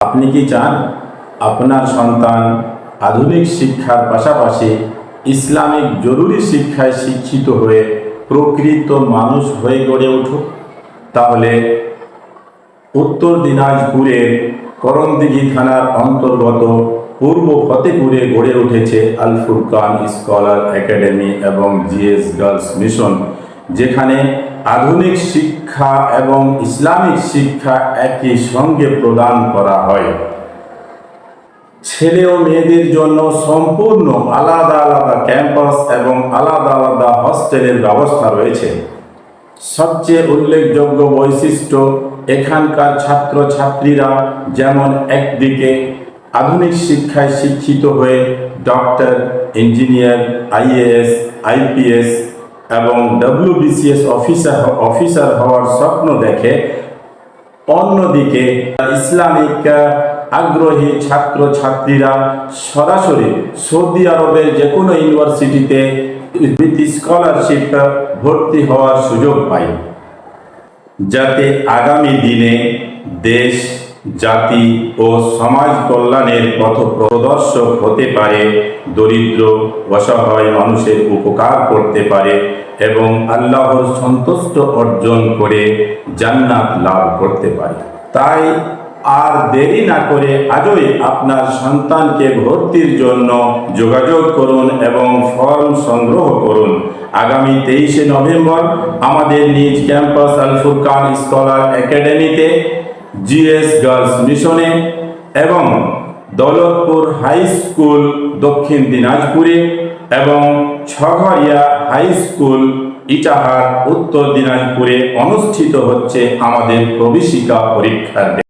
আপনি কি চান আপনার সন্তান আধুনিক শিক্ষার পাশাপাশি ইসলামিক জরুরি শিক্ষায় শিক্ষিত হয়ে প্রকৃত মানুষ হয়ে গড়ে উঠুক? তাহলে উত্তর দিনাজপুরের করণদিঘি থানার অন্তর্গত পূর্ব ফতেপুরে গড়ে উঠেছে আল ফুরকান স্কলার একাডেমি এবং জিএস গার্লস মিশন, যেখানে আধুনিক শিক্ষা এবং ইসলামিক শিক্ষা একই সঙ্গে প্রদান করা হয়। ছেলে ও মেয়েদের জন্য সম্পূর্ণ আলাদা আলাদা ক্যাম্পাস এবং আলাদা আলাদা হস্টেলের ব্যবস্থা রয়েছে। সবচেয়ে উল্লেখযোগ্য বৈশিষ্ট্য, এখানকার ছাত্র ছাত্রীরা যেমন একদিকে আধুনিক শিক্ষায় শিক্ষিত হয়ে ডক্টর, ইঞ্জিনিয়ার, আইএএস, আইপিএস এবং ডব্লিউবিসিএস অফিসার অফিসার হওয়ার স্বপ্ন দেখে অন্যদিকে ইসলামিক আগ্রহী ছাত্র ছাত্রীরা সরাসরি সৌদি আরবের যে কোনো ইউনিভার্সিটিতে উইথ স্কলারশিপ ভর্তি হওয়ার সুযোগ পায়। যাতে আগামী দিনে দেশ জাতি ও সমাজ কল্যাণের পথ প্রদর্শক হতে পারে, দরিদ্র, অসহায় মানুষের উপকার করতে পারে এবং আল্লাহর সন্তুষ্ট অর্জন করে জান্নাত লাভ করতে পারে। তাই আর দেরি না করে আজই আপনার সন্তানকে ভর্তির জন্য যোগাযোগ করুন এবং ফর্ম সংগ্রহ করুন। আগামী তেইশে নভেম্বর আমাদের নিজ ক্যাম্পাস আল ফুরকান স্কলার একাডেমিতে জিএস গার্লস মিশনে এবং দৌলতপুর হাই স্কুল দক্ষিণ দিনাজপুরে এবং ছঘরিয়া হাই স্কুল ইটাহার উত্তর দিনাজপুরে অনুষ্ঠিত হচ্ছে আমাদের প্রবেশিকা পরীক্ষার